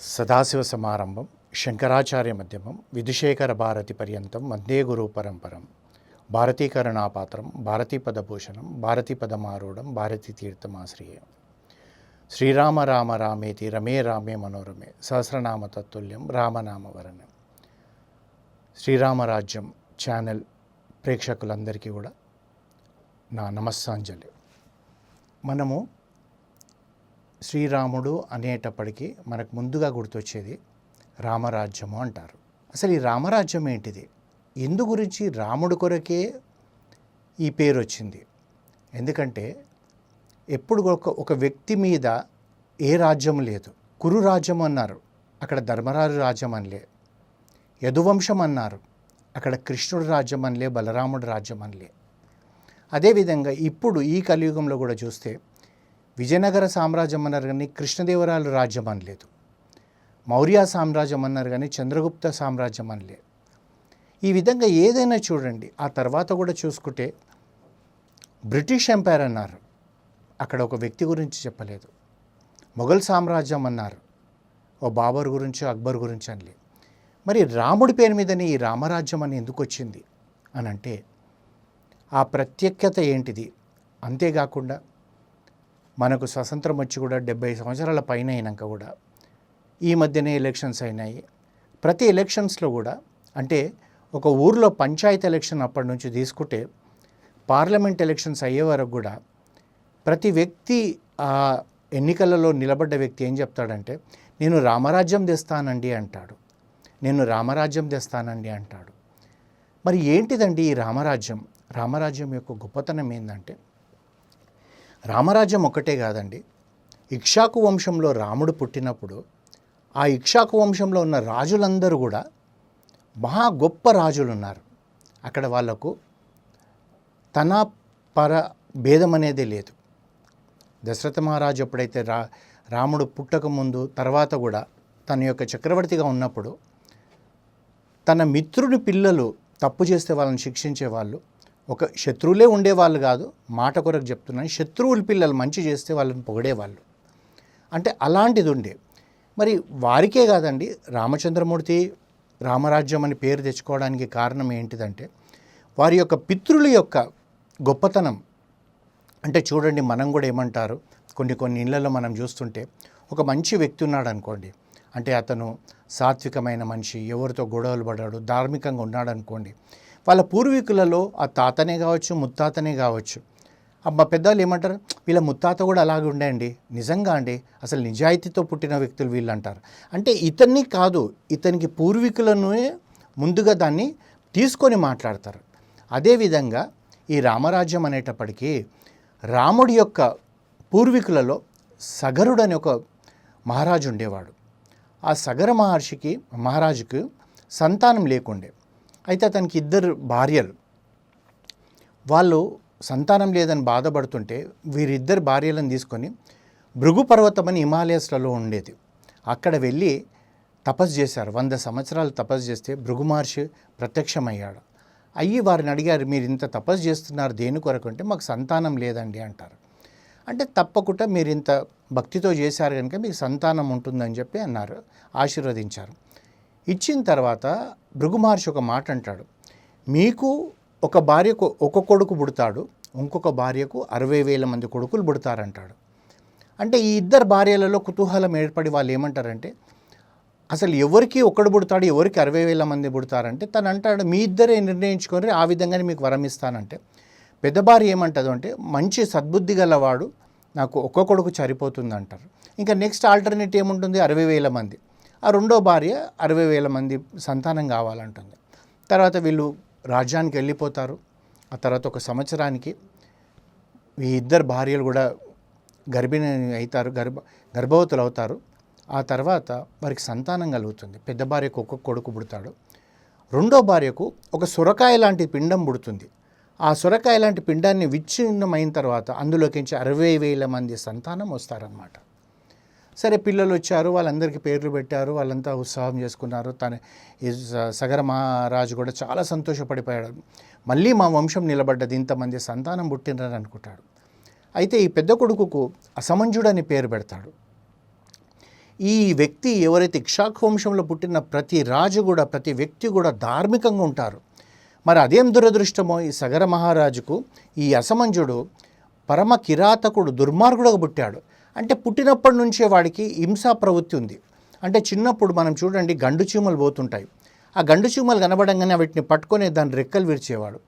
సదాశివ సమారంభం శంకరాచార్య మధ్యమం విధుశేఖర భారతి పర్యంతం వందే గురు పరంపరం. భారతీకరణాపాత్రం భారతీపదభూషణం భారతీపదమారూఢం భారతీ తీర్థమాశ్రయం. శ్రీరామ రామ రామేతి రమే రామే మనోరమే సహస్రనామ తత్తుల్యం రామనామవరణం శ్రీరామరాజ్యం ఛానల్ ప్రేక్షకులందరికీ కూడా నా నమస్సాంజలి. మనము శ్రీరాముడు అనేటప్పటికీ మనకు ముందుగా గుర్తొచ్చేది రామరాజ్యము అంటారు. అసలు ఈ రామరాజ్యం ఏంటిది? ఎందు గురించి రాముడు కొరకే ఈ పేరు వచ్చింది ఎందుకంటే ఎప్పుడు ఒక ఒక వ్యక్తి మీద ఏ రాజ్యం లేదు. కురు రాజ్యం అన్నారు. అక్కడ ధర్మరాజు రాజ్యం అనలే యదువంశం అన్నారు. అక్కడ కృష్ణుడు రాజ్యం అనలే బలరాముడు రాజ్యం అనలే. అదేవిధంగా ఇప్పుడు ఈ కలియుగంలో కూడా చూస్తే విజయనగర సామ్రాజ్యం అన్నారు కానీ కృష్ణదేవరాయలు రాజ్యం అనలేదు. మౌర్య సామ్రాజ్యం అన్నారు కానీ చంద్రగుప్త సామ్రాజ్యం అనలే. ఈ విధంగా ఏదైనా చూడండి ఆ తర్వాత కూడా చూసుకుంటే బ్రిటిష్ ఎంపైర్ అన్నారు. అక్కడ ఒక వ్యక్తి గురించి చెప్పలేదు. మొఘల్ సామ్రాజ్యం అన్నారు. ఓ బాబర్ గురించి అక్బర్ గురించి అనలే. మరి రాముడి పేరు మీదనే ఈ రామరాజ్యం అని ఎందుకు వచ్చింది అని అంటే ఆ ప్రత్యేకత ఏంటిది? అంతేకాకుండా మనకు స్వతంత్రం వచ్చి కూడా డెబ్బై సంవత్సరాల పైన అయినాక కూడా ఈ మధ్యనే ఎలక్షన్స్ అయినాయి. ప్రతి ఎలక్షన్స్లో కూడా అంటే ఒక ఊర్లో పంచాయతీ ఎలక్షన్ అప్పటి నుంచి తీసుకుంటే పార్లమెంట్ ఎలక్షన్స్ అయ్యే వరకు కూడా ప్రతి వ్యక్తి ఆ ఎన్నికలలో నిలబడ్డ వ్యక్తి ఏం చెప్తాడంటే నేను రామరాజ్యం తెస్తానండి అంటాడు. నేను రామరాజ్యం తెస్తానండి అంటాడు. మరి ఏంటిదండి ఈ రామరాజ్యం? రామరాజ్యం యొక్క గొప్పతనం ఏంటంటే రామరాజ్యం ఒక్కటే కాదండి. ఇక్షాకు వంశంలో రాముడు పుట్టినప్పుడు ఆ ఇక్షాకు వంశంలో ఉన్న రాజులందరూ కూడా మహా గొప్ప రాజులు ఉన్నారు అక్కడ వాళ్ళకు తన పర భేదం అనేది లేదు. దశరథ మహారాజు ఎప్పుడైతే రా రాముడు పుట్టకముందు తర్వాత కూడా తన యొక్క చక్రవర్తిగా ఉన్నప్పుడు తన మిత్రుని పిల్లలు తప్పు చేస్తే వాళ్ళని శిక్షించే వాళ్ళు ఒక శత్రువులే ఉండేవాళ్ళు కాదు మాట కొరకు చెప్తున్నాను శత్రువుల పిల్లలు మంచి చేస్తే వాళ్ళని పొగిడేవాళ్ళు. అంటే అలాంటిది ఉండే. మరి వారికే కాదండి రామచంద్రమూర్తి రామరాజ్యం అని పేరు తెచ్చుకోవడానికి కారణం ఏంటిదంటే వారి యొక్క పితృల యొక్క గొప్పతనం. అంటే చూడండి మనం కూడా ఏమంటారు కొన్ని కొన్ని ఇళ్ళలో మనం చూస్తుంటే ఒక మంచి వ్యక్తి ఉన్నాడు అనుకోండి అంటే అతను సాత్వికమైన మనిషి ఎవరితో గొడవలు పడాడు ధార్మికంగా ఉన్నాడు అనుకోండి వాళ్ళ పూర్వీకులలో ఆ తాతనే కావచ్చు ముత్తాతనే కావచ్చు. మా పెద్దవాళ్ళు ఏమంటారు? వీళ్ళ ముత్తాత కూడా అలాగే ఉండే అండి నిజంగా అండి అసలు నిజాయితీతో పుట్టిన వ్యక్తులు వీళ్ళు అంటారు అంటే ఇతన్ని కాదు ఇతనికి పూర్వీకులను ముందుగా దాన్ని తీసుకొని మాట్లాడతారు. అదేవిధంగా ఈ రామరాజ్యం అనేటప్పటికీ రాముడి యొక్క పూర్వీకులలో సగరుడు అనే ఒక మహారాజు ఉండేవాడు. ఆ సగర మహర్షికి మహారాజుకు సంతానం లేకుండే. అయితే అతనికి ఇద్దరు భార్యలు. వాళ్ళు సంతానం లేదని బాధపడుతుంటే వీరిద్దరు భార్యలను తీసుకొని భృగు పర్వతం అని హిమాలయస్లలో ఉండేది. అక్కడ వెళ్ళి తపస్సు చేశారు. వంద సంవత్సరాలు తపస్సు చేస్తే భృగు మహర్షి ప్రత్యక్షమయ్యాడు. అయ్యి వారిని అడిగారు మీరు ఇంత తపస్సు చేస్తున్నారు దేని కొరకు? అంటే మాకు సంతానం లేదండి అంటారు. అంటే తప్పకుండా మీరు ఇంత భక్తితో చేశారు కనుక మీకు సంతానం ఉంటుందని చెప్పి అన్నారు ఆశీర్వదించారు. ఇచ్చిన తర్వాత భృగు మహర్షి ఒక మాట అంటాడు మీకు ఒక భార్యకు ఒక కొడుకు పుడతాడు ఇంకొక భార్యకు అరవై వేల మంది కొడుకులు పుడతారంటాడు. అంటే ఈ ఇద్దరు భార్యలలో కుతూహలం ఏర్పడి వాళ్ళు ఏమంటారంటే అసలు ఎవరికి ఒక్కడు పుడతాడు ఎవరికి అరవై వేల మంది పుడతారంటే? తను అంటాడు మీ ఇద్దరే నిర్ణయించుకొని ఆ విధంగానే మీకు వరం ఇస్తానంటే. పెద్ద భార్య ఏమంటుంది అంటే మంచి సద్బుద్ధి గలవాడు నాకు ఒక్క కొడుకు సరిపోతుంది అంటారు ఇంకా నెక్స్ట్ ఆల్టర్నేట్ ఏముంటుంది? అరవై వేల మంది. ఆ రెండో భార్య అరవై వేల మంది సంతానం కావాలంటుంది. తర్వాత వీళ్ళు రాజ్యానికి వెళ్ళిపోతారు. ఆ తర్వాత ఒక సంవత్సరానికి ఈ ఇద్దరు భార్యలు కూడా గర్భిణి అవుతారు గర్భ గర్భవతులు అవుతారు. ఆ తర్వాత వారికి సంతానం కలుగుతుంది. పెద్ద భార్యకు ఒక్కొక్క కొడుకు పుడతాడు. రెండో భార్యకు ఒక సొరకాయ లాంటి పిండం పుడుతుంది. ఆ సొరకాయ లాంటి పిండాన్ని విచ్ఛిన్నమైన తర్వాత అందులోకించి అరవై వేల మంది సంతానం వస్తారనమాట సరే పిల్లలు వచ్చారు వాళ్ళందరికీ పేర్లు పెట్టారు వాళ్ళంతా ఉత్సాహం చేసుకున్నారు. తన ఈ సగర మహారాజు కూడా చాలా సంతోషపడిపోయాడు. మళ్ళీ మా వంశం నిలబడ్డది ఇంతమంది సంతానం పుట్టినరని అనుకుంటాడు. అయితే ఈ పెద్ద కొడుకుకు అసమంజుడు అని పేరు పెడతాడు. ఈ వ్యక్తి ఎవరైతే ఇక్షాకు వంశంలో పుట్టిన ప్రతి రాజు కూడా ప్రతి వ్యక్తి కూడా ధార్మికంగా ఉంటారు. మరి అదేం దురదృష్టమో ఈ సగర మహారాజుకు ఈ అసమంజుడు పరమ కిరాతకుడు దుర్మార్గుడుగా పుట్టాడు. అంటే పుట్టినప్పటి నుంచే వాడికి హింసా ప్రవృత్తి ఉంది. అంటే చిన్నప్పుడు మనం చూడండి గండు చీమలు పోతుంటాయి. ఆ గండు చీమలు కనబడంగానే వాటిని పట్టుకొని దాని రెక్కలు విరిచేవాడు.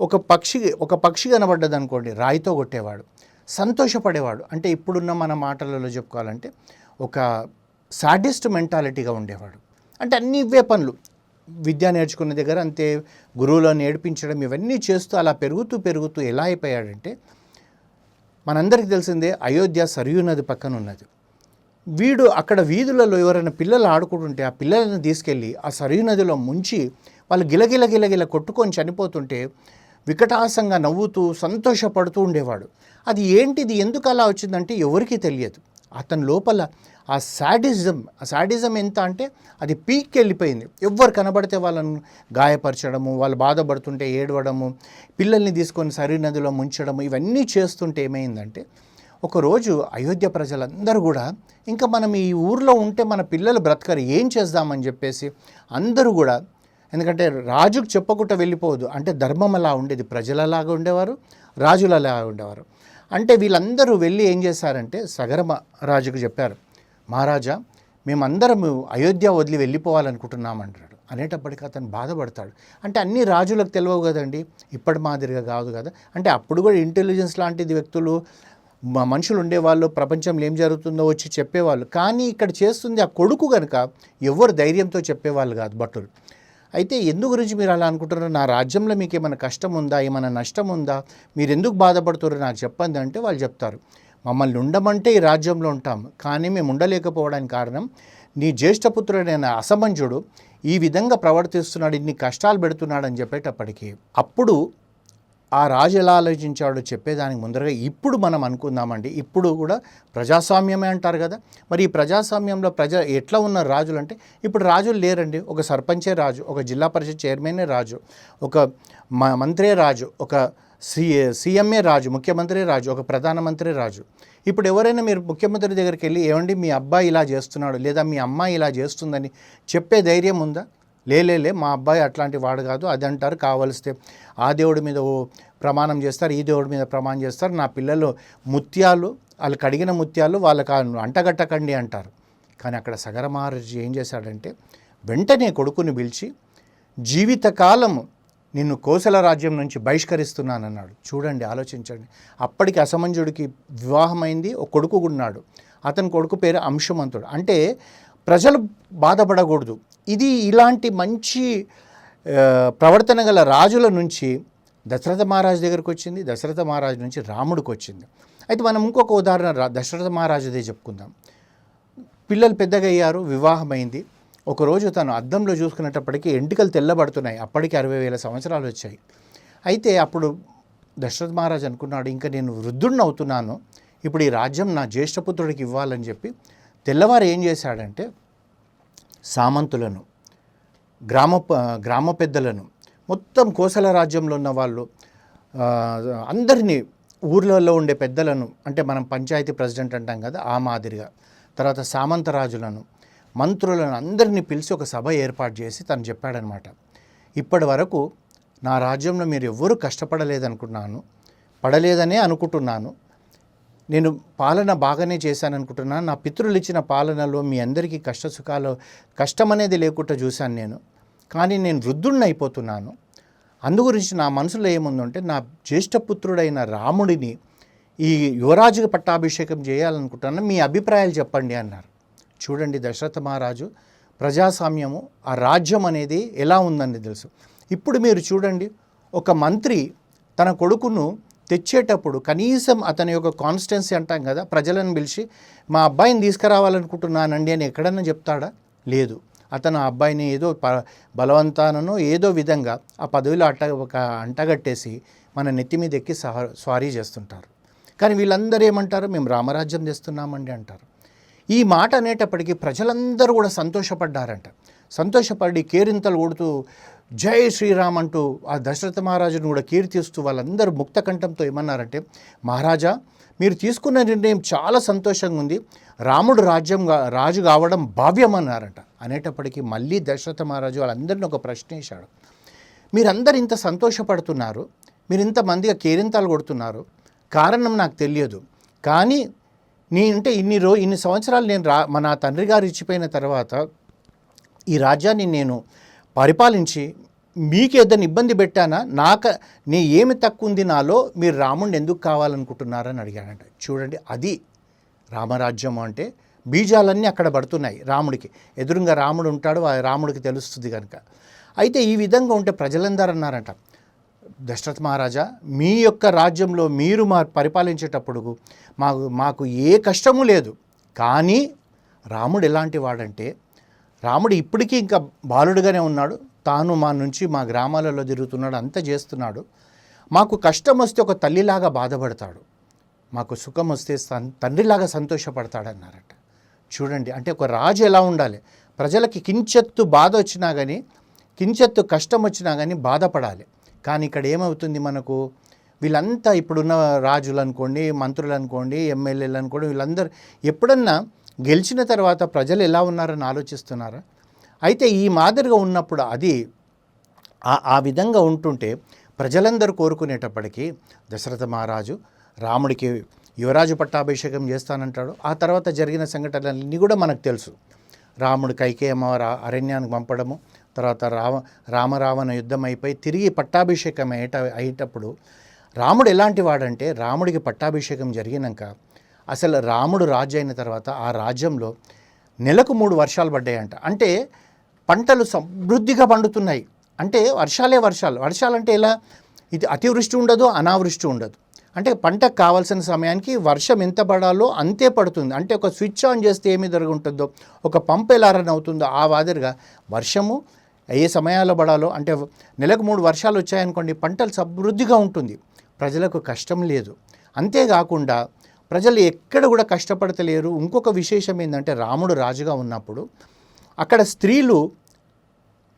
ఒక పక్షి ఒక పక్షి కనబడ్డది అనుకోండి రాయితో కొట్టేవాడు. సంతోషపడేవాడు. అంటే ఇప్పుడున్న మన మాటలలో చెప్పుకోవాలంటే ఒక సాడిస్ట్ మెంటాలిటీగా ఉండేవాడు. అంటే అన్ని ఇవే పనులు. విద్య నేర్చుకున్న దగ్గర అంతే గురువులను నేర్పించడం ఇవన్నీ చేస్తూ అలా పెరుగుతూ పెరుగుతూ ఎలా అయిపోయాడంటే మనందరికీ తెలిసిందే అయోధ్య సరియు నది పక్కన ఉన్నది. వీడు అక్కడ వీధులలో ఎవరైనా పిల్లలు ఆడుకుంటుంటే ఆ పిల్లలను తీసుకెళ్ళి ఆ సరియు నదిలో ముంచి వాళ్ళు గిలగిల గిలగిల కొట్టుకొని చనిపోతుంటే వికటాసంగా నవ్వుతూ సంతోషపడుతూ ఉండేవాడు. అది ఏంటిది? ఎందుకు అలా వచ్చిందంటే ఎవరికీ తెలియదు. అతని లోపల ఆ శాడిజం ఆ శాడిజం ఎంత అంటే అది పీక్కి వెళ్ళిపోయింది ఎవ్వరు కనబడితే వాళ్ళని గాయపరచడము వాళ్ళు బాధపడుతుంటే ఏడవడము పిల్లల్ని తీసుకొని సరి నదిలో ముంచడము ఇవన్నీ చేస్తుంటే ఏమైందంటే ఒకరోజు అయోధ్య ప్రజలందరూ కూడా ఇంకా మనం ఈ ఊర్లో ఉంటే మన పిల్లలు బ్రతకరు ఏం చేద్దామని చెప్పేసి అందరూ కూడా ఎందుకంటే రాజుకు చెప్పకుండా వెళ్ళిపోవద్దు. అంటే ధర్మం అలా ఉండేది ప్రజలలాగా ఉండేవారు రాజులలాగా ఉండేవారు. అంటే వీళ్ళందరూ వెళ్ళి ఏం చేశారంటే సగరమ రాజుకు చెప్పారు. మహారాజా మేమందరం అయోధ్య వదిలి వెళ్ళిపోవాలనుకుంటున్నామంటాడు అనేటప్పటికీ అతను బాధపడతాడు. అంటే అన్ని రాజులకు తెలియవు కదండి. ఇప్పటి మాదిరిగా కాదు కదా. అంటే అప్పుడు కూడా ఇంటెలిజెన్స్ లాంటిది వ్యక్తులు మ- మనుషులు ఉండేవాళ్ళు ప్రపంచంలో ఏం జరుగుతుందో వచ్చి చెప్పేవాళ్ళు. కానీ ఇక్కడ చేస్తుంది ఆ కొడుకు కనుక ఎవరు ధైర్యంతో చెప్పేవాళ్ళు కాదు భటులు. అయితే ఎందు గురించి మీరు అలా అనుకుంటున్నారు? నా రాజ్యంలో మీకు ఏమైనా కష్టం ఉందా? ఏమైనా నష్టం ఉందా? మీరు ఎందుకు బాధపడుతున్నారు? నాకు చెప్పండి అంటే వాళ్ళు చెప్తారు. మమ్మల్ని ఉండమంటే ఈ రాజ్యంలో ఉంటాం. కానీ మేము ఉండలేకపోవడానికి కారణం నీ జ్యేష్ఠపుత్రుడైన అసమంజుడు ఈ విధంగా ప్రవర్తిస్తున్నాడు ఇన్ని కష్టాలు పెడుతున్నాడని చెప్పేటప్పటికీ. అప్పుడు ఆ రాజు ఎలా ఆలోచించాడో చెప్పేదానికి ముందరగా ఇప్పుడు మనం అనుకుందామండి. ఇప్పుడు కూడా ప్రజాస్వామ్యమే అంటారు కదా. మరి ఈ ప్రజాస్వామ్యంలో ప్రజ ఎట్లా ఉన్న రాజులు అంటే ఇప్పుడు రాజులు లేరండి. ఒక సర్పంచే రాజు ఒక జిల్లా పరిషత్ చైర్మనే రాజు ఒక మ- మంత్రే రాజు ఒక సి సీఎంఏ రాజు ముఖ్యమంత్రి రాజు ఒక ప్రధానమంత్రి రాజు. ఇప్పుడు ఎవరైనా మీరు ముఖ్యమంత్రి దగ్గరికి వెళ్ళి ఏమండి మీ అబ్బాయి ఇలా చేస్తున్నాడు లేదా మీ అమ్మాయి ఇలా చేస్తుందని చెప్పే ధైర్యం ఉందా? లేలేలే మా అబ్బాయి అట్లాంటి వాడు కాదు అది అంటారు కావలిస్తే ఆ దేవుడి మీద ఓ ప్రమాణం చేస్తారు ఈ దేవుడి మీద ప్రమాణం చేస్తారు నా పిల్లలు ముత్యాలు వాళ్ళు కడిగిన ముత్యాలు వాళ్ళకి అంటగట్టకండి అంటారు. కానీ అక్కడ సగర మహారాజు ఏం చేశాడంటే వెంటనే కొడుకుని పిలిచి జీవితకాలము నిన్ను కోసల రాజ్యం నుంచి బహిష్కరిస్తున్నానన్నాడు. చూడండి ఆలోచించండి. అప్పటికి అసమంజుడికి వివాహమైంది ఒక కొడుకు ఉన్నాడు. అతని కొడుకు పేరు అంశమంతుడు. అంటే ప్రజలు బాధపడకూడదు. ఇది ఇలాంటి మంచి ప్రవర్తన గల రాజుల నుంచి దశరథ మహారాజు దగ్గరకు వచ్చింది దశరథ మహారాజు నుంచి రాముడికి వచ్చింది. అయితే మనం ఇంకొక ఉదాహరణ రా- దశరథ మహారాజుదే చెప్పుకుందాం. పిల్లలు పెద్దగా అయ్యారు వివాహమైంది. ఒకరోజు తను అద్దంలో చూసుకునేటప్పటికీ ఎంటికలు తెల్లబడుతున్నాయి. అప్పటికి అరవై వేల సంవత్సరాలు వచ్చాయి. అయితే అప్పుడు దశరథ్ మహారాజ్ అనుకున్నాడు ఇంకా నేను వృద్ధుడిని అవుతున్నాను. ఇప్పుడు ఈ రాజ్యం నా జ్యేష్ఠపుత్రుడికి ఇవ్వాలని చెప్పి. తెల్లవారు ఏం చేశాడంటే సామంతులను గ్రామ గ్రామ పెద్దలను మొత్తం కోసల రాజ్యంలో ఉన్న వాళ్ళు అందరినీ ఊర్లలో ఉండే పెద్దలను అంటే మనం పంచాయతీ ప్రెసిడెంట్ అంటాం కదా ఆ మాదిరిగా. తర్వాత సామంత రాజులను మంత్రులను అందరినీ పిలిచి ఒక సభ ఏర్పాటు చేసి తను చెప్పాడనమాట. ఇప్పటి వరకు నా రాజ్యంలో మీరు ఎవ్వరూ కష్టపడలేదనుకున్నాను పడలేదనే అనుకుంటున్నాను. నేను పాలన బాగానే చేశాను అనుకుంటున్నాను నా పితృలు ఇచ్చిన పాలనలో మీ అందరికీ కష్ట సుఖాలు కష్టం అనేది లేకుండా చూశాను నేను. కానీ నేను వృద్ధుణ్ణి అయిపోతున్నాను. అందుగురించి నా మనసులో ఏముందంటే నా జ్యేష్ఠపుత్రుడైన రాముడిని ఈ యువరాజుకి పట్టాభిషేకం చేయాలనుకుంటున్నాను. మీ అభిప్రాయాలు చెప్పండి అన్నారు. చూడండి దశరథ మహారాజు ప్రజాస్వామ్యము ఆ రాజ్యం అనేది ఎలా ఉందని తెలుసు. ఇప్పుడు మీరు చూడండి ఒక మంత్రి తన కొడుకును తెచ్చేటప్పుడు కనీసం అతని యొక్క కాన్స్టెన్సీ అంటాం కదా ప్రజలను పిలిచి మా అబ్బాయిని తీసుకురావాలనుకుంటున్నానండి అని ఎక్కడన్నా చెప్తాడా? లేదు. అతను ఆ అబ్బాయిని ఏదో ప బలవంతానో ఏదో విధంగా ఆ పదవిలో అట్ట ఒక అంటగట్టేసి మన నెత్తి మీద ఎక్కి సహ స్వారీ చేస్తుంటారు. కానీ వీళ్ళందరూ ఏమంటారు? మేము రామరాజ్యం తెస్తున్నామండి అంటారు. ఈ మాట అనేటప్పటికీ ప్రజలందరూ కూడా సంతోషపడ్డారంట. సంతోషపడి కేరింతలు కొడుతూ జై శ్రీరామ్ అంటూ ఆ దశరథ మహారాజును కూడా కీర్తిస్తూ వాళ్ళందరూ ముక్త కంఠంతో ఏమన్నారంటే మహారాజా మీరు తీసుకున్న నిర్ణయం చాలా సంతోషంగా ఉంది. రాముడు రాజ్యం రాజు కావడం భావ్యం అన్నారంట. అనేటప్పటికీ మళ్ళీ దశరథ మహారాజు వాళ్ళందరిని ఒక ప్రశ్న వేశాడు. మీరందరు ఇంత సంతోషపడుతున్నారు. మీరు ఇంతమందిగా కేరింతలు కొడుతున్నారు. కారణం నాకు తెలియదు. కానీ నీ అంటే ఇన్ని రో ఇన్ని సంవత్సరాలు నేను రా మా నా తండ్రి గారు ఇచ్చిపోయిన తర్వాత ఈ రాజ్యాన్ని నేను పరిపాలించి మీకు ఏదైనా ఇబ్బంది పెట్టానా? నాక నీ ఏమి తక్కువ ఉంది నాలో? మీరు రాముడిని ఎందుకు కావాలనుకుంటున్నారని అడిగాడంట. చూడండి అది రామరాజ్యం అంటే బీజాలన్నీ అక్కడ పడుతున్నాయి రాముడికి. ఎదురుగా రాముడు ఉంటాడు ఆ రాముడికి తెలుస్తుంది కనుక అయితే ఈ విధంగా ఉంటే ప్రజలందరూ అన్నారంట దశరథ మహారాజా మీ యొక్క రాజ్యంలో మీరు మా పరిపాలించేటప్పుడు మాకు మాకు ఏ కష్టము లేదు. కానీ రాముడు ఎలాంటి వాడంటే రాముడు ఇప్పటికీ ఇంకా బాలుడుగానే ఉన్నాడు. తాను మా నుంచి మా గ్రామాలలో తిరుగుతున్నాడు అంతా చేస్తున్నాడు. మాకు కష్టం వస్తే ఒక తల్లిలాగా బాధపడతాడు. మాకు సుఖం వస్తే సన్- తండ్రిలాగా సంతోషపడతాడన్నారట. చూడండి అంటే ఒక రాజు ఎలా ఉండాలి? ప్రజలకి కించెత్తు బాధ వచ్చినా కానీ కించెత్తు కష్టం వచ్చినా కానీ బాధపడాలి. కానీ ఇక్కడ ఏమవుతుంది మనకు? వీళ్ళంతా ఇప్పుడున్న రాజులు అనుకోండి మంత్రులు అనుకోండి ఎమ్మెల్యేలు అనుకోండి వీళ్ళందరూ ఎప్పుడన్నా గెలిచిన తర్వాత ప్రజలు ఎలా ఉన్నారని ఆలోచిస్తున్నారా? అయితే ఈ మాదిరిగా ఉన్నప్పుడు అది ఆ- విధంగా ఉంటుంటే ప్రజలందరూ కోరుకునేటప్పటికీ దశరథ మహారాజు రాముడికి యువరాజు పట్టాభిషేకం చేస్తానంటాడు. ఆ తర్వాత జరిగిన సంఘటనలన్నీ కూడా మనకు తెలుసు. రాముడు కైకేయమ్మ రా- అరణ్యానికి పంపడము తర్వాత రామ రామరావణ యుద్ధం అయిపోయి తిరిగి పట్టాభిషేకం అయ్యేట అయ్యేటప్పుడు రాముడు ఎలాంటి వాడంటే రాముడికి పట్టాభిషేకం జరిగినాక అసలు రాముడు రాజు అయిన తర్వాత ఆ రాజ్యంలో నెలకు మూడు వర్షాలు పడ్డాయంట. అంటే పంటలు సమృద్ధిగా పండుతున్నాయి. అంటే వర్షాలే వర్షాలు. వర్షాలంటే ఎలా? ఇది అతివృష్టి ఉండదు అనావృష్టి ఉండదు. అంటే పంటకు కావాల్సిన సమయానికి వర్షం ఎంత పడాలో అంతే పడుతుంది. అంటే ఒక స్విచ్ ఆన్ చేస్తే ఏమి జరుగుంటుందో ఒక పంప్ ఎలా రన్ అవుతుందో ఆ మాదిరిగా వర్షము ఏ సమయాల్లో పడాలో అంటే నెలకు మూడు వర్షాలు వచ్చాయనుకోండి పంటలు సమృద్ధిగా ఉంటుంది. ప్రజలకు కష్టం లేదు. అంతేకాకుండా ప్రజలు ఎక్కడ కూడా కష్టపడతలేరు. ఇంకొక విశేషం ఏంటంటే రాముడు రాజుగా ఉన్నప్పుడు అక్కడ స్త్రీలు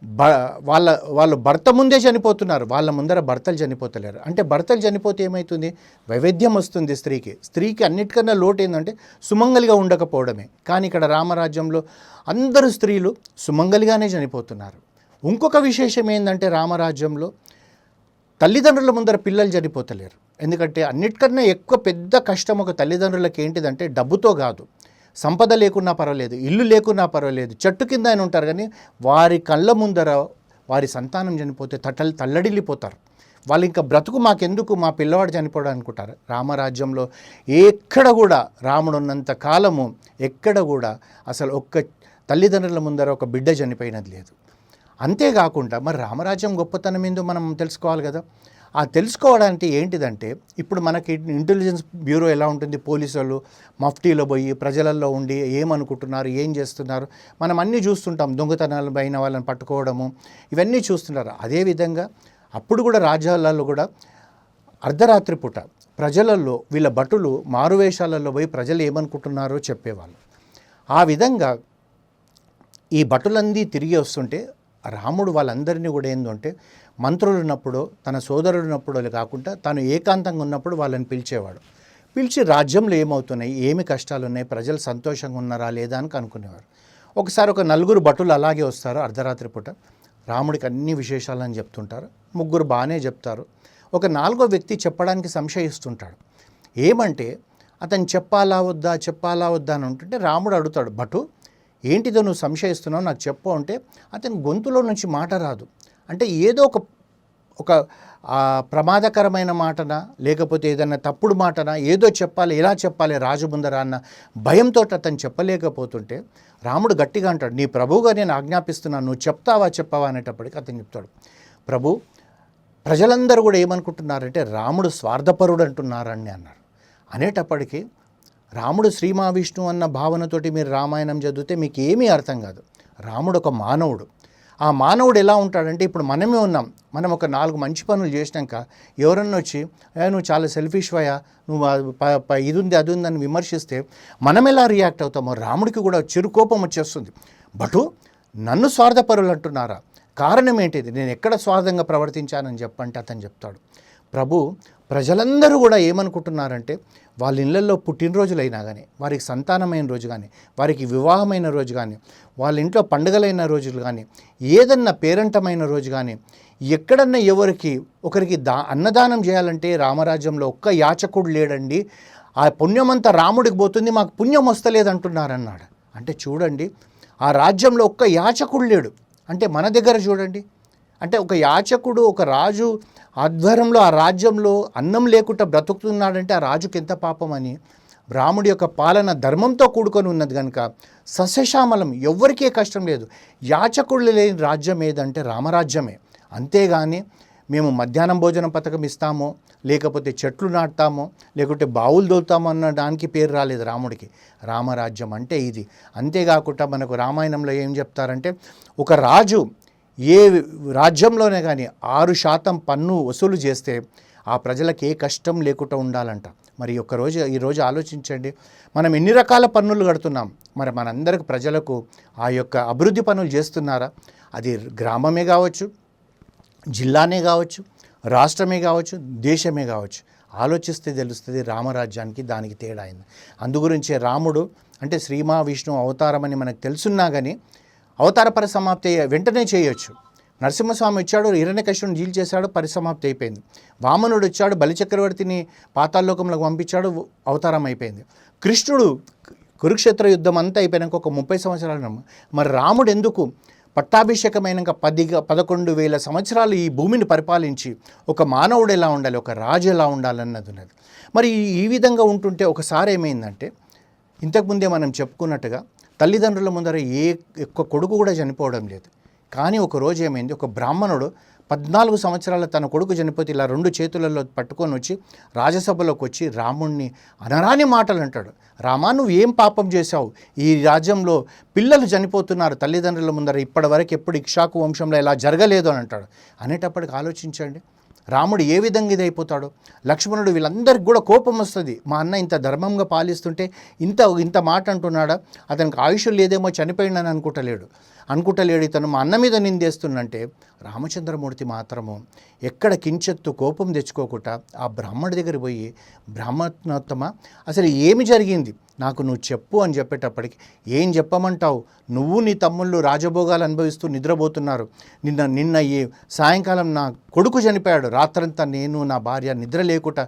బ వాళ్ళ వాళ్ళు భర్త ముందే చనిపోతున్నారు. వాళ్ళ ముందర భర్తలు చనిపోతలేరు. అంటే భర్తలు చనిపోతే ఏమవుతుంది వైవిధ్యం వస్తుంది స్త్రీకి. స్త్రీకి అన్నిటికన్నా లోటు ఏంటంటే సుమంగలిగా ఉండకపోవడమే. కానీ ఇక్కడ రామరాజ్యంలో అందరూ స్త్రీలు సుమంగలిగానే చనిపోతున్నారు. ఇంకొక విశేషం ఏంటంటే రామరాజ్యంలో తల్లిదండ్రుల ముందర పిల్లలు చనిపోతలేరు. ఎందుకంటే అన్నిటికన్నా ఎక్కువ పెద్ద కష్టం ఒక తల్లిదండ్రులకి ఏంటిదంటే డబ్బుతో కాదు. సంపద లేకున్నా పర్వాలేదు ఇల్లు లేకున్నా పర్వాలేదు చెట్టు కింద ఆయన ఉంటారు కానీ వారి కళ్ళ ముందర వారి సంతానం చనిపోతే తట్టలు తల్లడిల్లిపోతారు. వాళ్ళు ఇంకా బ్రతుకు మాకెందుకు? మా పిల్లవాడు చనిపోవడం అనుకుంటారు. రామరాజ్యంలో ఎక్కడ కూడా రాముడు ఉన్నంత కాలము ఎక్కడ కూడా అసలు ఒక్క తల్లిదండ్రుల ముందర ఒక బిడ్డ చనిపోయినది లేదు. అంతేకాకుండా మరి రామరాజ్యం గొప్పతనం ఏందో మనం తెలుసుకోవాలి కదా. ఆ తెలుసుకోవడానికి ఏంటిదంటే ఇప్పుడు మనకి ఇంటెలిజెన్స్ బ్యూరో ఎలా ఉంటుంది? పోలీసు వాళ్ళు మఫ్టీలో పోయి ప్రజలలో ఉండి ఏమనుకుంటున్నారు? ఏం చేస్తున్నారు? మనం అన్నీ చూస్తుంటాం. దొంగతనాలు పైన వాళ్ళని పట్టుకోవడము ఇవన్నీ చూస్తుంటారు. అదేవిధంగా అప్పుడు కూడా రాజ్యాలలో కూడా అర్ధరాత్రి పూట ప్రజలలో వీళ్ళ భటులు మారువేషాలలో పోయి ప్రజలు ఏమనుకుంటున్నారో చెప్పేవాళ్ళు. ఆ విధంగా ఈ భటులందీ తిరిగి వస్తుంటే రాముడు వాళ్ళందరినీ కూడా ఏంటంటే మంత్రులు ఉన్నప్పుడు తన సోదరుడు ఉన్నప్పుడు కాకుండా తను ఏకాంతంగా ఉన్నప్పుడు వాళ్ళని పిలిచేవాడు. పిలిచి రాజ్యంలో ఏమవుతున్నాయి? ఏమి కష్టాలు ఉన్నాయి ప్రజలు సంతోషంగా ఉన్నారా లేదా అని కనుక్కునేవారు. ఒకసారి ఒక నలుగురు భటులు అలాగే వస్తారు అర్ధరాత్రి పూట. రాముడికి అన్ని విశేషాలని చెప్తుంటారు. ముగ్గురు బాగానే చెప్తారు. ఒక నాలుగో వ్యక్తి చెప్పడానికి సంశయిస్తుంటాడు. ఏమంటే అతను చెప్పాలా వద్దా చెప్పాలా వద్దా అని ఉంటుంటే రాముడు అడుగుతాడు భటు ఏంటిదో నువ్వు సంశయిస్తున్నావు నాకు చెప్పు అంటే అతని గొంతులో నుంచి మాట రాదు. అంటే ఏదో ఒక ఒక ప్రమాదకరమైన మాటనా లేకపోతే ఏదైనా తప్పుడు మాటనా ఏదో చెప్పాలి ఎలా చెప్పాలి రాజు ముందర అన్న భయంతో అతను చెప్పలేకపోతుంటే రాముడు గట్టిగా అంటాడు నీ ప్రభువుగా నేను ఆజ్ఞాపిస్తున్నాను నువ్వు చెప్తావా చెప్పావా? అనేటప్పటికి అతను చెప్తాడు ప్రభు ప్రజలందరూ కూడా ఏమనుకుంటున్నారంటే రాముడు స్వార్థపరుడు అంటున్నారని అన్నాడు. అనేటప్పటికీ రాముడు శ్రీ మహావిష్ణువు అన్న భావనతోటి మీరు రామాయణం చదివితే మీకు ఏమీ అర్థం కాదు. రాముడు ఒక మానవుడు. ఆ మానవుడు ఎలా ఉంటాడంటే ఇప్పుడు మనమే ఉన్నాం. మనం ఒక నాలుగు మంచి పనులు చేసినాక ఎవరన్నా వచ్చి నువ్వు చాలా సెల్ఫిష్ వయా నువ్వు ఇది ఉంది అది ఉంది అని విమర్శిస్తే మనం ఎలా రియాక్ట్ అవుతామో రాముడికి కూడా చిరు కోపం వచ్చేస్తుంది. బటు నన్ను స్వార్థపరులు అంటున్నారా? కారణం ఏంటిది? నేను ఎక్కడ స్వార్థంగా ప్రవర్తించానని చెప్పంటే అతను చెప్తాడు. ప్రభు ప్రజలందరూ కూడా ఏమనుకుంటున్నారంటే వాళ్ళ ఇళ్ళల్లో పుట్టినరోజులైనా కానీ వారికి సంతానమైన రోజు కానీ వారికి వివాహమైన రోజు కానీ వాళ్ళ ఇంట్లో పండుగలైన రోజులు కానీ ఏదన్నా పేరంటమైన రోజు కానీ ఎక్కడన్నా ఎవరికి ఒకరికి దా అన్నదానం చేయాలంటే రామరాజ్యంలో ఒక్క యాచకుడు లేడండి. ఆ పుణ్యమంతా రాముడికి పోతుంది మాకు పుణ్యం వస్తలేదంటున్నారన్నాడు. అంటే చూడండి ఆ రాజ్యంలో ఒక్క యాచకుడు లేడు. అంటే మన దగ్గర చూడండి అంటే ఒక యాచకుడు ఒక రాజు ఆధ్వర్యంలో ఆ రాజ్యంలో అన్నం లేకుండా బ్రతుకుతున్నాడంటే ఆ రాజుకి ఎంత పాపం అని రాముడి యొక్క పాలన ధర్మంతో కూడుకొని ఉన్నది కనుక సస్యశ్యామలం ఎవ్వరికీ కష్టం లేదు. యాచకుడు లేని రాజ్యం ఏదంటే రామరాజ్యమే. అంతేగాని మేము మధ్యాహ్నం భోజనం పథకం ఇస్తామో లేకపోతే చెట్లు నాటుతామో లేకుంటే బావులు దోలుతాము అన్న దానికి పేరు రాలేదు రాముడికి. రామరాజ్యం అంటే ఇది. అంతేకాకుండా మనకు రామాయణంలో ఏం చెప్తారంటే ఒక రాజు ఏ రాజ్యంలోనే కానీ ఆరు శాతం పన్ను వసూలు చేస్తే ఆ ప్రజలకు ఏ కష్టం లేకుండా ఉండాలంట. మరి ఒక రోజు ఈరోజు ఆలోచించండి. మనం ఎన్ని రకాల పన్నులు కడుతున్నాం? మరి మనందరికి ప్రజలకు ఆ యొక్క అభివృద్ధి పనులు చేస్తున్నారా? అది గ్రామమే కావచ్చు జిల్లానే కావచ్చు రాష్ట్రమే కావచ్చు దేశమే కావచ్చు. ఆలోచిస్తే తెలుస్తుంది రామరాజ్యానికి దానికి తేడా అయింది అందుగురించే రాముడు అంటే శ్రీమా విష్ణు అవతారం అని మనకు తెలుసున్నా కానీ అవతార పరిసమాప్తి వెంటనే చేయొచ్చు. నరసింహస్వామి వచ్చాడు హిరణ్యకృష్ణుని జీల్ చేశాడు పరిసమాప్తి అయిపోయింది. వామనుడు వచ్చాడు బలిచక్రవర్తిని పాతాళలోకంలోకి పంపించాడు అవతారం అయిపోయింది. కృష్ణుడు కురుక్షేత్ర యుద్ధం అంతా అయిపోయినాక ఒక ముప్పై సంవత్సరాలు మరి రాముడు ఎందుకు పట్టాభిషేకమైనాక పదిగా పదకొండు వేల సంవత్సరాలు ఈ భూమిని పరిపాలించి ఒక మానవుడు ఎలా ఉండాలి ఒక రాజు ఎలా ఉండాలన్నది ఉన్నది. మరి ఈ విధంగా ఉంటుంటే ఒకసారి ఏమైందంటే ఇంతకుముందే మనం చెప్పుకున్నట్టుగా తల్లిదండ్రుల ముందర ఏ ఒక్క కొడుకు కూడా చనిపోవడం లేదు. కానీ ఒక రోజు ఏమైంది? ఒక బ్రాహ్మణుడు పద్నాలుగు సంవత్సరాల తన కొడుకు చనిపోతే ఇలా రెండు చేతులలో పట్టుకొని వచ్చి రాజ్యసభలోకి వచ్చి రాముణ్ణి అనరాని మాటలు అంటాడు. రామా నువ్వు ఏం పాపం చేశావు? ఈ రాజ్యంలో పిల్లలు చనిపోతున్నారు తల్లిదండ్రుల ముందర. ఇప్పటివరకు ఎప్పుడు ఇక్షాకు వంశంలో ఇలా జరగలేదు అని అంటాడు. అనేటప్పటికి ఆలోచించండి. రాముడు ఏ విధంగా ఇదైపోతాడు లక్ష్మణుడు వీళ్ళందరికీ కూడా కోపం వస్తుంది. మా అన్న ఇంత ధర్మంగా పాలిస్తుంటే ఇంత ఇంత మాట అంటున్నాడా? అతనికి ఆయుష్ లేదేమో చనిపోయిందని అనుకుంటలేడు. అనుకుంటలేడు ఇతను. మా అన్న మీద నిందేస్తుందంటే రామచంద్రమూర్తి మాత్రము ఎక్కడ కించెత్తు కోపం తెచ్చుకోకుండా ఆ బ్రాహ్మణుడి దగ్గర పోయి బ్రాహ్మణోత్తమ అసలు ఏమి జరిగింది? నాకు నువ్వు చెప్పు అని చెప్పేటప్పటికి ఏం చెప్పమంటావు? నువ్వు నీ తమ్ముళ్ళు రాజభోగాలు అనుభవిస్తూ నిద్రపోతున్నారు. నిన్న నిన్న ఈ సాయంకాలం నా కొడుకు చనిపోయాడు. రాత్రంతా నేను నా భార్య నిద్ర లేకుండా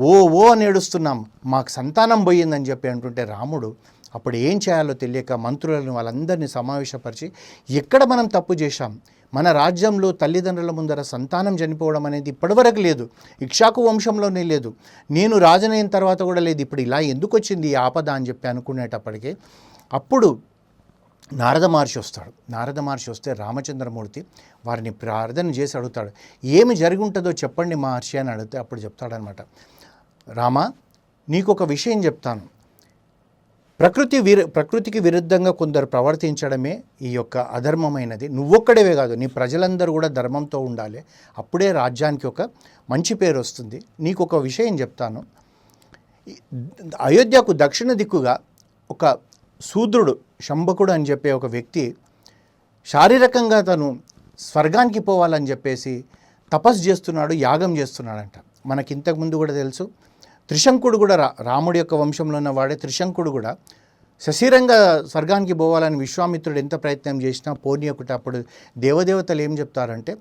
ఓ ఓ అని ఏడుస్తున్నాం. మాకు సంతానం పోయిందని చెప్పి అంటుంటే రాముడు అప్పుడు ఏం చేయాలో తెలియక మంత్రులను వాళ్ళందరినీ సమావేశపరిచి ఎక్కడ మనం తప్పు చేశాం? మన రాజ్యంలో తల్లిదండ్రుల ముందర సంతానం చనిపోవడం అనేది ఇప్పటివరకు లేదు. ఇక్షాకు వంశంలోనే లేదు. నేను రాజనైన తర్వాత కూడా లేదు. ఇప్పుడు ఇలా ఎందుకు వచ్చింది ఈ ఆపద అని చెప్పి అనుకునేటప్పటికీ అప్పుడు నారద మహర్షి వస్తాడు. నారద మహర్షి వస్తే రామచంద్రమూర్తి వారిని ప్రార్థన చేసి అడుగుతాడు. ఏమి జరిగి ఉంటుందో చెప్పండి మహర్షి అని అడిగితే అప్పుడు చెప్తాడనమాట. రామ నీకు ఒక విషయం చెప్తాను. ప్రకృతి విరు ప్రకృతికి విరుద్ధంగా కొందరు ప్రవర్తించడమే ఈ యొక్క అధర్మమైనది. నువ్వొక్కడేవే కాదు నీ ప్రజలందరూ కూడా ధర్మంతో ఉండాలి. అప్పుడే రాజ్యానికి ఒక మంచి పేరు వస్తుంది. నీకు ఒక విషయం చెప్తాను. అయోధ్యకు దక్షిణ దిక్కుగా ఒక శూద్రుడు శంభకుడు అని చెప్పే ఒక వ్యక్తి శారీరకంగా తను స్వర్గానికి పోవాలని చెప్పేసి తపస్సు చేస్తున్నాడు యాగం చేస్తున్నాడంట. మనకి ఇంతకుముందు కూడా తెలుసు. త్రిశంకుడు కూడా రా రాముడి యొక్క వంశంలో ఉన్న వాడే త్రిశంకుడు కూడా సశీరంగా స్వర్గానికి పోవాలని విశ్వామిత్రుడు ఎంత ప్రయత్నం చేసినా పోనీయకుట అప్పుడు దేవదేవతలు ఏం చెప్తారంటే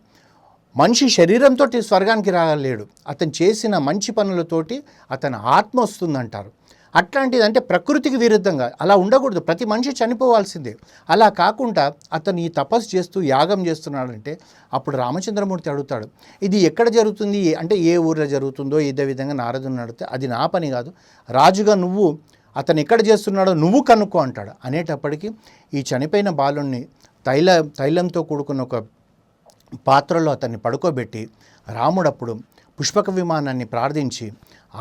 మనిషి శరీరంతో స్వర్గానికి రాలేడు. అతను చేసిన మంచి పనులతోటి అతని ఆత్మ వస్తుందంటారు. అట్లాంటిది అంటే ప్రకృతికి విరుద్ధంగా అలా ఉండకూడదు. ప్రతి మనిషి చనిపోవాల్సిందే. అలా కాకుండా అతను ఈ తపస్సు చేస్తూ యాగం చేస్తున్నాడంటే అప్పుడు రామచంద్రమూర్తి అడుగుతాడు ఇది ఎక్కడ జరుగుతుంది? అంటే ఏ ఊర్లో జరుగుతుందో ఇదే విధంగా నారదుని అడిగితే అది నా పని కాదు. రాజుగా నువ్వు అతను ఎక్కడ చేస్తున్నాడో నువ్వు కనుక్కో అంటాడు. అనేటప్పటికీ ఈ చనిపోయిన బాలుణ్ణి తైల తైలంతో కూడుకున్న ఒక పాత్రలో అతన్ని పడుకోబెట్టి రాముడప్పుడు పుష్పక విమానాన్ని ప్రార్థించి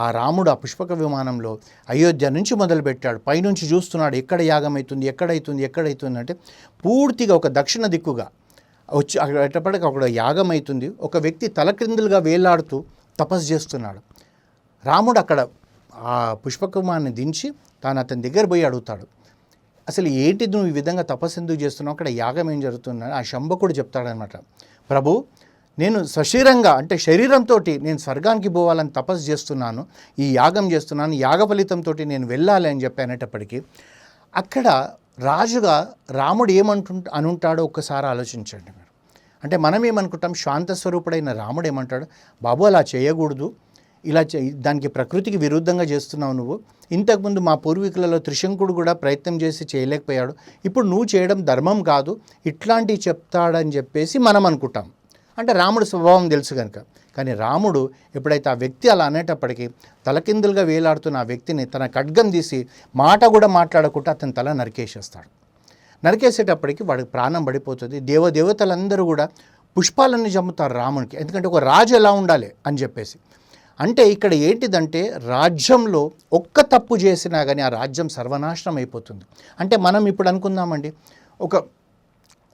ఆ రాముడు ఆ పుష్పక విమానంలో అయోధ్య నుంచి మొదలుపెట్టాడు. పైనుంచి చూస్తున్నాడు ఎక్కడ యాగం అవుతుంది ఎక్కడైతుంది ఎక్కడైతుంది అంటే పూర్తిగా ఒక దక్షిణ దిక్కుగా వచ్చి అక్కడప్పటికి అక్కడ యాగం అవుతుంది ఒక వ్యక్తి తలక్రిందులుగా వేలాడుతూ తపస్సు చేస్తున్నాడు. రాముడు అక్కడ ఆ పుష్పకుమాన్ని దించి తాను అతని దగ్గర పోయి అడుగుతాడు. అసలు ఏంటి నువ్వు ఈ విధంగా తపస్సు ఎందుకు చేస్తున్నావు? అక్కడ యాగం ఏం జరుగుతుందని ఆ శంభకుడు చెప్తాడనమాట ప్రభు నేను సశరీరంగా అంటే శరీరంతో నేను స్వర్గానికి పోవాలని తపస్సు చేస్తున్నాను ఈ యాగం చేస్తున్నాను యాగ ఫలితంతో నేను వెళ్ళాలి అని చెప్పి అనేటప్పటికీ అక్కడ రాజుగా రాముడు ఏమంటు అనుంటాడో ఒక్కసారి ఆలోచించండి మీరు. అంటే మనం ఏమనుకుంటాం? శాంత స్వరూపుడైన రాముడు ఏమంటాడు? బాబు అలా చేయకూడదు. ఇలా చే దానికి ప్రకృతికి విరుద్ధంగా చేస్తున్నావు నువ్వు. ఇంతకుముందు మా పూర్వీకులలో త్రిశంకుడు కూడా ప్రయత్నం చేసి చేయలేకపోయాడు. ఇప్పుడు నువ్వు చేయడం ధర్మం కాదు. ఇట్లాంటివి చెప్తాడని చెప్పేసి మనం అనుకుంటాం. అంటే రాముడు స్వభావం తెలుసు కనుక. కానీ రాముడు ఎప్పుడైతే ఆ వ్యక్తి అలా అనేటప్పటికీ తలకిందులుగా వేలాడుతున్న ఆ వ్యక్తిని తన ఖడ్గం తీసి మాట కూడా మాట్లాడకుండా అతని తల నరికేసేస్తాడు. నరికేసేటప్పటికి వాడికి ప్రాణం పడిపోతుంది. దేవదేవతలందరూ కూడా పుష్పాలన్నీ చమ్ముతారు రామునికి. ఎందుకంటే ఒక రాజు ఎలా ఉండాలి అని చెప్పేసి. అంటే ఇక్కడ ఏంటిదంటే రాజ్యంలో ఒక్క తప్పు చేసినా కానీ ఆ రాజ్యం సర్వనాశనం అయిపోతుంది. అంటే మనం ఇప్పుడు అనుకుందామండి. ఒక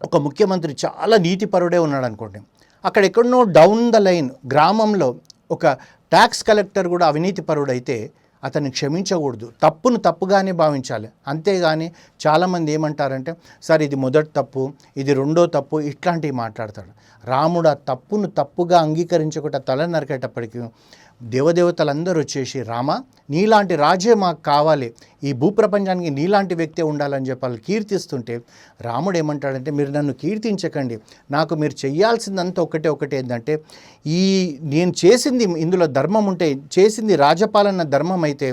ఒక ముఖ్యమంత్రి చాలా నీతిపరుడే ఉన్నాడు అనుకోండి అక్కడ ఎక్కడనో డౌన్ ద లైన్ గ్రామంలో ఒక ట్యాక్స్ కలెక్టర్ కూడా అవినీతిపరుడైతే అతన్ని క్షమించకూడదు. తప్పును తప్పుగానే భావించాలి. అంతేగాని చాలామంది ఏమంటారంటే సార్ ఇది మొదటి తప్పు ఇది రెండో తప్పు ఇట్లాంటివి మాట్లాడతాడు. రాముడు ఆ తప్పును తప్పుగా అంగీకరించకుండా తల నరికేటప్పటికి దేవదేవతలందరూ వచ్చేసి రామ నీలాంటి రాజే మాకు కావాలి. ఈ భూప్రపంచానికి నీలాంటి వ్యక్తే ఉండాలని చెప్పి వాళ్ళు కీర్తిస్తుంటే రాముడు ఏమంటాడంటే మీరు నన్ను కీర్తించకండి. నాకు మీరు చేయాల్సిందంతా ఒకటే ఒకటే ఏంటంటే ఈ నేను చేసింది ఇందులో ధర్మం ఉంటే చేసింది రాజపాలన ధర్మం అయితే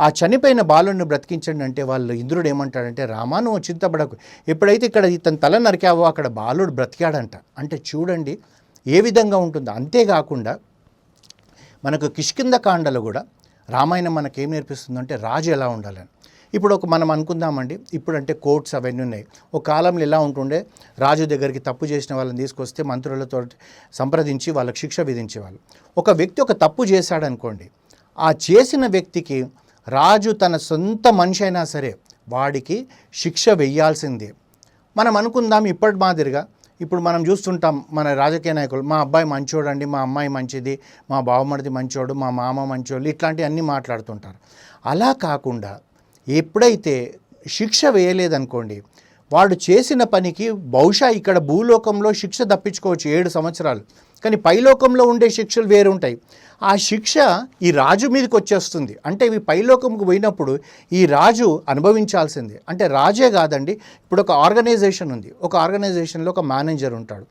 ఆ చనిపోయిన బాలుని బ్రతికించండి అంటే వాళ్ళు ఇంద్రుడు ఏమంటాడంటే రామా నువ్వు చింతపడకు. ఎప్పుడైతే ఇక్కడ ఇతను తల నరికావో అక్కడ బాలుడు బ్రతికాడంట. అంటే చూడండి ఏ విధంగా ఉంటుందో. అంతేకాకుండా మనకు కిష్కింద కాండలో కూడా రామాయణం మనకేం నేర్పిస్తుందంటే రాజు ఎలా ఉండాలని. ఇప్పుడు ఒక మనం అనుకుందామండి ఇప్పుడు అంటే కోర్ట్స్ అవన్నీ ఉన్నాయి. ఒక కాలంలో ఎలా ఉంటుండే రాజు దగ్గరికి తప్పు చేసిన వాళ్ళని తీసుకొస్తే మంత్రులతో సంప్రదించి వాళ్ళకి శిక్ష విధించేవాళ్ళు. ఒక వ్యక్తి ఒక తప్పు చేశాడనుకోండి ఆ చేసిన వ్యక్తికి రాజు తన సొంత మనిషి అయినా సరే వాడికి శిక్ష వెయ్యాల్సిందే మనం అనుకుందాం ఇప్పటి మాదిరిగా ఇప్పుడు మనం చూస్తుంటాం మన రాజకీయ నాయకులు మా అబ్బాయి మంచోడండి మా అమ్మాయి మంచిది మా బావమరిది మంచోడు మా మామ మంచోళ్ళు ఇట్లాంటివన్నీ మాట్లాడుతుంటారు. అలా కాకుండా ఎప్పుడైతే శిక్ష వేయలేదనుకోండి వాడు చేసిన పనికి బహుశా ఇక్కడ భూలోకంలో శిక్ష తప్పించుకోవచ్చు ఏడు సంవత్సరాలు. కానీ పైలోకంలో ఉండే శిక్షలు వేరు ఉంటాయి ఆ శిక్ష ఈ రాజు మీదకి వచ్చేస్తుంది. అంటే ఇవి పైలోకంకు పోయినప్పుడు ఈ రాజు అనుభవించాల్సిందే. అంటే రాజే కాదండి ఇప్పుడు ఒక ఆర్గనైజేషన్ ఉంది. ఒక ఆర్గనైజేషన్లో ఒక మేనేజర్ ఉంటాడు.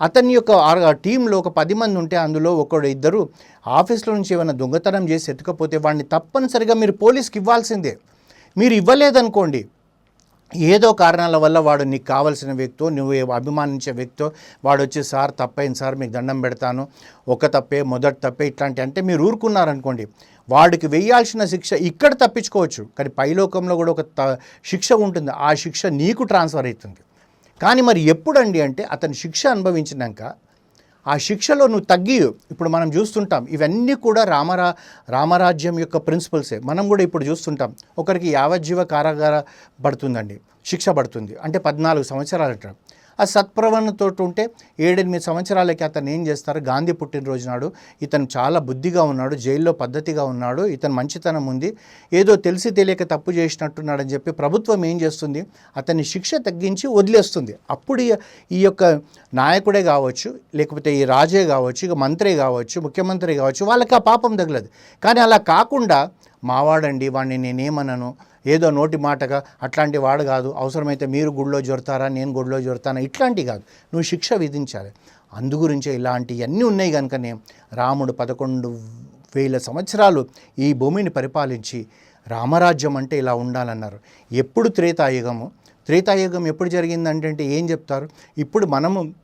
అతని యొక్క టీంలో ఒక పది మంది ఉంటే అందులో ఒకడు ఇద్దరు ఆఫీస్లో నుంచి ఏమైనా దొంగతనం చేసి ఎత్తుకపోతే వాడిని తప్పనిసరిగా మీరు పోలీస్కి ఇవ్వాల్సిందే. మీరు ఇవ్వలేదనుకోండి ఏదో కారణాల వల్ల వాడు నీకు కావాల్సిన వ్యక్తో నువ్వు అభిమానించే వ్యక్తో వాడు వచ్చి సార్ తప్పైంది సార్ మీకు దండం పెడతాను. ఒక తప్పే మొదటి తప్పే ఇట్లాంటి అంటే మీరు ఊరుకున్నారనుకోండి. వాడికి వేయాల్సిన శిక్ష ఇక్కడ తప్పించుకోవచ్చు. కానీ పైలోకంలో కూడా ఒక త శిక్ష ఉంటుంది. ఆ శిక్ష నీకు ట్రాన్స్ఫర్ అవుతుంది. కానీ మరి ఎప్పుడండి అంటే అతను శిక్ష అనుభవించినాక ఆ శిక్షలో నువ్వు తగ్గి ఇప్పుడు మనం చూస్తుంటాం ఇవన్నీ కూడా రామరా రామరాజ్యం యొక్క ప్రిన్సిపల్సే మనం కూడా ఇప్పుడు చూస్తుంటాం ఒకరికి యావజ్జీవ కారాగార పడుతుందండి శిక్ష పడుతుంది. అంటే పద్నాలుగు సంవత్సరాలు అంటారు ఆ సత్ప్రవణతో ఉంటే ఏడెనిమిది సంవత్సరాలకి అతను ఏం చేస్తారు? గాంధీ పుట్టినరోజు నాడు ఇతను చాలా బుద్ధిగా ఉన్నాడు జైల్లో పద్ధతిగా ఉన్నాడు ఇతను మంచితనం ఉంది ఏదో తెలిసి తెలియక తప్పు చేసినట్టున్నాడని చెప్పి ప్రభుత్వం ఏం చేస్తుంది? అతన్ని శిక్ష తగ్గించి వదిలేస్తుంది. అప్పుడు ఈ- యొక్క నాయకుడే కావచ్చు లేకపోతే ఈ రాజే కావచ్చు ఇక మంత్రి కావచ్చు ముఖ్యమంత్రి కావచ్చు వాళ్ళకి ఆ పాపం తగలదు. కానీ అలా కాకుండా మావాడండి వాడిని నేనేమనను ఏదో నోటి మాటగా అట్లాంటి వాడు కాదు అవసరమైతే మీరు గుడిలో జొరుతారా నేను గుడిలో జొరుతానా? ఇట్లాంటి కాదు. నువ్వు శిక్ష విధించాలి. అందుగురించే ఇలాంటివన్నీ ఉన్నాయి కనుకనే రాముడు పదకొండు వేల సంవత్సరాలు ఈ భూమిని పరిపాలించి రామరాజ్యం అంటే ఇలా ఉండాలన్నారు. ఎప్పుడు త్రేతాయుగము త్రేతాయుగం ఎప్పుడు జరిగిందంటే ఏం చెప్తారు? ఇప్పుడు మనము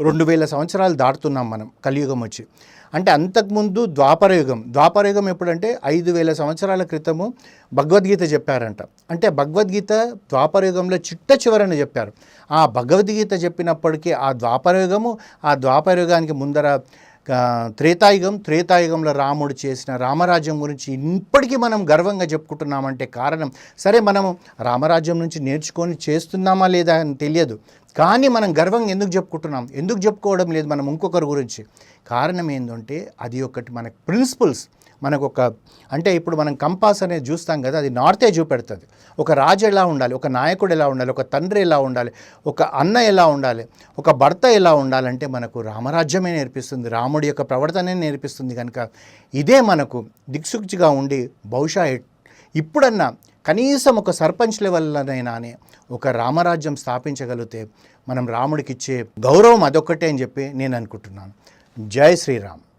రెండు వేల సంవత్సరాలు దాటుతున్నాం మనం కలియుగం వచ్చి. అంటే అంతకుముందు ద్వాపరయుగం ద్వాపరయుగం ఎప్పుడంటే ఐదు వేల సంవత్సరాల క్రితము భగవద్గీత చెప్పారంట. అంటే భగవద్గీత ద్వాపరయుగంలో చిట్ట చివరని చెప్పారు. ఆ భగవద్గీత చెప్పినప్పటికీ ఆ ద్వాపరయుగము ఆ ద్వాపరయుగానికి ముందర త్రేతాయుగం త్రేతాయుగంలో రాముడు చేసిన రామరాజ్యం గురించి ఇప్పటికీ మనం గర్వంగా చెప్పుకుంటున్నామంటే కారణం సరే మనము రామరాజ్యం నుంచి నేర్చుకొని చేస్తున్నామా లేదా అని తెలియదు. కానీ మనం గర్వంగా ఎందుకు చెప్పుకుంటున్నాం? ఎందుకు చెప్పుకోవడం లేదు మనం ఇంకొకరి గురించి. కారణం ఏంటంటే అది ఒకటి మన ప్రిన్సిపల్స్ మనకు ఒక అంటే ఇప్పుడు మనం కంపాస్ అనేది చూస్తాం కదా అది నార్తే చూపెడుతుంది. ఒక రాజు ఎలా ఉండాలి ఒక నాయకుడు ఎలా ఉండాలి ఒక తండ్రి ఎలా ఉండాలి ఒక అన్న ఎలా ఉండాలి ఒక భర్త ఎలా ఉండాలంటే మనకు రామరాజ్యమే నేర్పిస్తుంది రాముడి యొక్క ప్రవర్తనే నేర్పిస్తుంది కనుక ఇదే మనకు దిక్సూచిగా ఉండి బహుశా ఇప్పుడన్నా కనీసం ఒక సర్పంచ్ లెవెల్లోనైనా ఒక రామరాజ్యం స్థాపించగలిగితే మనం రాముడికి ఇచ్చే గౌరవం అదొక్కటే అని చెప్పి నేను అనుకుంటున్నాను. జై శ్రీరామ్.